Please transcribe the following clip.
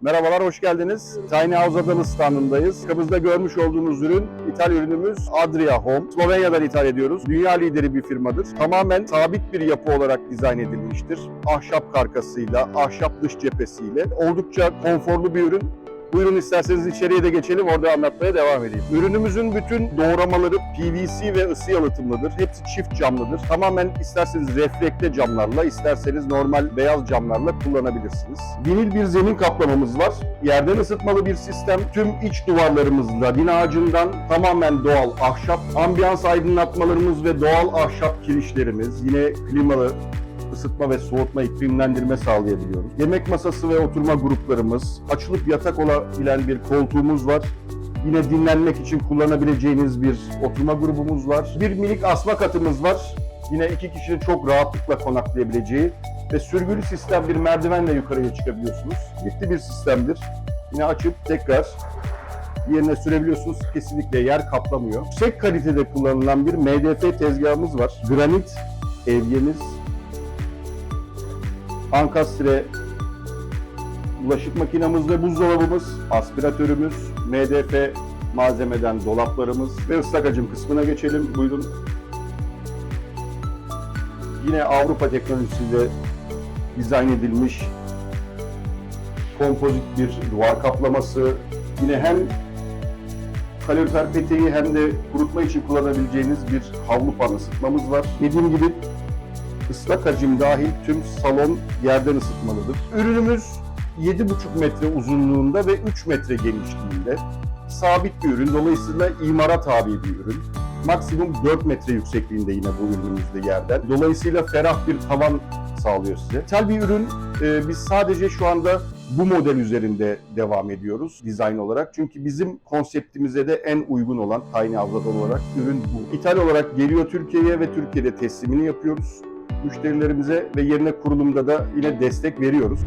Merhabalar, hoş geldiniz. Tiny House Adalı standındayız. Arkamızda görmüş olduğunuz ürün, ithal ürünümüz Adria Home. Slovenya'dan ithal ediyoruz. Dünya lideri bir firmadır. Tamamen sabit bir yapı olarak dizayn edilmiştir. Ahşap karkasıyla, ahşap dış cephesiyle. Oldukça konforlu bir ürün. Buyurun isterseniz içeriye de geçelim, orada anlatmaya devam edeyim. Ürünümüzün bütün doğramaları PVC ve ısı yalıtımlıdır. Hepsi çift camlıdır. Tamamen isterseniz reflekte camlarla, isterseniz normal beyaz camlarla kullanabilirsiniz. Vinil bir zemin kaplamamız var. Yerden ısıtmalı bir sistem. Tüm iç duvarlarımızda din ağacından tamamen doğal ahşap. Ambiyans aydınlatmalarımız ve doğal ahşap kirişlerimiz. Yine klimalı ısıtma ve soğutma, iklimlendirme sağlayabiliyoruz. Yemek masası ve oturma gruplarımız, açılıp yatak olabilen bir koltuğumuz var. Yine dinlenmek için kullanabileceğiniz bir oturma grubumuz var. Bir minik asma katımız var. Yine iki kişinin çok rahatlıkla konaklayabileceği ve sürgülü sistem bir merdivenle yukarıya çıkabiliyorsunuz. Lifli bir sistemdir. Yine açıp tekrar yerine sürebiliyorsunuz. Kesinlikle yer kaplamıyor. Yüksek kalitede kullanılan bir MDF tezgahımız var. Granit evyemiz, ankastre bulaşık makinamız ve buzdolabımız, aspiratörümüz, MDF malzemeden dolaplarımız ve ıslak hacim kısmına geçelim. Buyurun. Yine Avrupa teknolojisiyle dizayn edilmiş kompozit bir duvar kaplaması. Yine hem kalorifer peteği hem de kurutma için kullanabileceğiniz bir havlu fan ısıtmamız var. Dediğim gibi ıslak hacim dahil tüm salon yerden ısıtmalıdır. Ürünümüz 7,5 metre uzunluğunda ve 3 metre genişliğinde. Sabit bir ürün. Dolayısıyla imara tabi bir ürün. Maksimum 4 metre yüksekliğinde yine bu ürünümüzde yerden. Dolayısıyla ferah bir tavan sağlıyor size. Tel bir ürün. Ee, biz sadece şu anda bu model üzerinde devam ediyoruz dizayn olarak. Çünkü bizim konseptimize de en uygun olan Tiny House olarak ürün bu. İthal olarak geliyor Türkiye'ye ve Türkiye'de teslimini yapıyoruz müşterilerimize ve yerine kurulumda da yine destek veriyoruz.